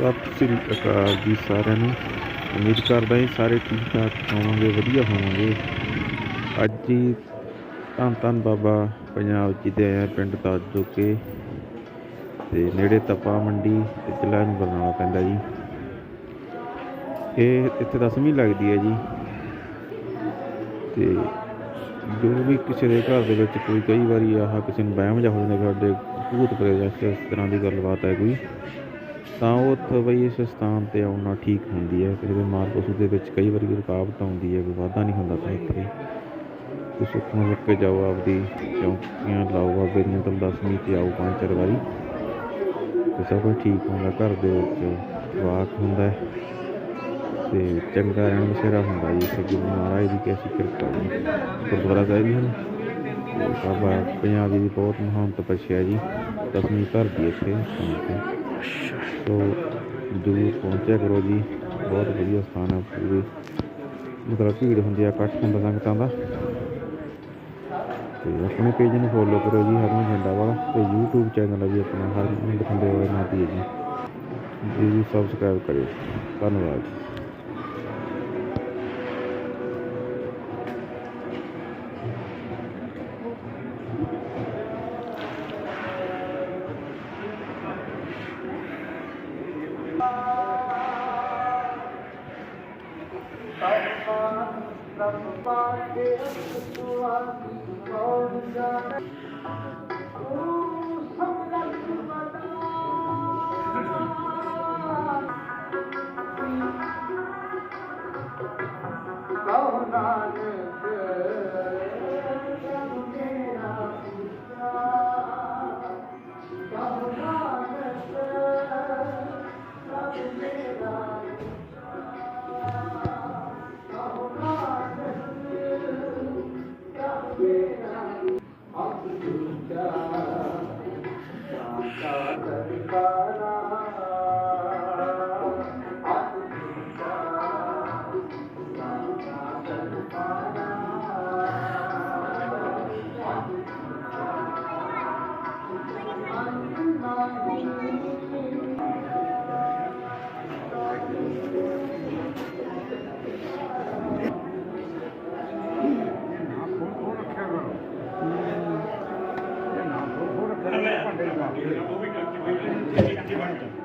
ਸਤਿ ਸ੍ਰੀ ਅਕਾਲ ਜੀ ਸਾਰਿਆਂ ਨੂੰ। ਉਮੀਦ ਕਰਦਾ ਹਾਂ ਸਾਰੇ ਠੀਕ ਠਾਕ ਹੋਵਾਂਗੇ, ਵਧੀਆ ਹੋਵਾਂਗੇ। ਅੱਜ ਹੀ ਧੰਨ ਧੰਨ ਬਾਬਾ ਪੰਜਾਬ ਜੀ ਦੇ ਆਇਆ ਪਿੰਡ ਤਾਜੋ ਕੇ ਤੇ ਨੇੜੇ ਤਪਾ ਮੰਡੀ ਤੇ ਜ਼ਿਲ੍ਹਾ ਨੂੰ ਬਰਨਾਲਾ ਪੈਂਦਾ ਜੀ। ਇਹ ਇੱਥੇ ਦਸਵੀਂ ਲੱਗਦੀ ਹੈ ਜੀ। ਤੇ ਜੋ ਵੀ ਕਿਸੇ ਦੇ ਘਰ ਦੇ ਵਿੱਚ ਕੋਈ ਕਈ ਵਾਰੀ ਆਹ ਕਿਸੇ ਨੂੰ ਵਹਿਮ ਜਾ ਹੋ ਜਾਂਦਾ ਵੀ ਸਾਡੇ ਭੂਤ ਪ੍ਰੇਤ ਇਸ ਤਰ੍ਹਾਂ ਦੀ ਗੱਲਬਾਤ ਹੈ ਕੋਈ। ਤਾਂ ਉਹ ਉੱਥੇ ਬਈ ਇਸ ਸਥਾਨ ਤੇ ਆਉਣਾ ਠੀਕ ਹੁੰਦੀ ਹੈ। ਕਿਸੇ ਦੇ ਮਾਲ ਪਸ਼ੂ ਦੇ ਵਿੱਚ ਕਈ ਵਾਰੀ ਰੁਕਾਵਟ ਆਉਂਦੀ ਹੈ, ਕੋਈ ਵਾਧਾ ਨਹੀਂ ਹੁੰਦਾ ਤਾਂ ਇੱਥੇ। ਤੇ ਸੁੱਖ ਨਾਲ ਕੇ ਜਾਓ ਆਪਦੀ, ਚੌਂਕੀਆਂ ਲਾਓ ਬਾਬੇ ਦੀਆਂ ਤਾਂ ਦਸਵੀਂ ਤੇ ਆਓ ਪੰਜ ਚਾਰ ਵਾਰੀ। ਤੇ ਸਭ ਕੁਝ ਠੀਕ ਹੁੰਦਾ, ਘਰ ਦੇ ਵਿੱਚ ਵਾਕ ਹੁੰਦਾ ਹੈ। ਤੇ ਚੰਗਾ ਰਹਿਣ ਬਸੇਰਾ ਹੁੰਦਾ ਜੀ, ਇੱਥੇ ਗੁਰੂ ਮਹਾਰਾਜ ਦੀ ਕੈਸੀ ਕਿਰਪਾ ਜੀ। ਗੁਰਦੁਆਰਾ ਸਾਹਿਬ ਵੀ ਹਨ। ਬਾਬਾ ਪੰਜਾਬ ਦੀ ਬਹੁਤ ਮਹਾਨ ਤਪੱਸਿਆ ਜੀ, ਦਸਵੀਂ ਘਰ ਦੀ ਇੱਥੇ। ਸਥਾਨ ਸੋ ਜ਼ਰੂਰ ਪਹੁੰਚਿਆ ਕਰੋ ਜੀ। ਬਹੁਤ ਵਧੀਆ ਸਥਾਨ ਹੈ ਪੂਰੀ। ਮਤਲਬ ਭੀੜ ਹੁੰਦੀ ਆ, ਇਕੱਠ ਹੁੰਦਾ ਸੰਗਤਾਂ ਦਾ। ਤੇ ਆਪਣੇ ਪੇਜ ਨੂੰ ਫੋਲੋ ਕਰੋ ਜੀ, ਹਰਮਨ ਝੰਡਾ ਵਾਲਾ। ਤੇ YouTube ਚੈਨਲ ਹੈ ਜੀ ਆਪਣਾ, ਹਰਮਨ ਬਠਿੰਡੇ ਵਾਲਾ ਨਾਂ ਹੈ ਜੀ। ਜੀ ਸਬਸਕ੍ਰਾਈਬ ਕਰਿਓ। ਧੰਨਵਾਦ। Kaun God. Gracias.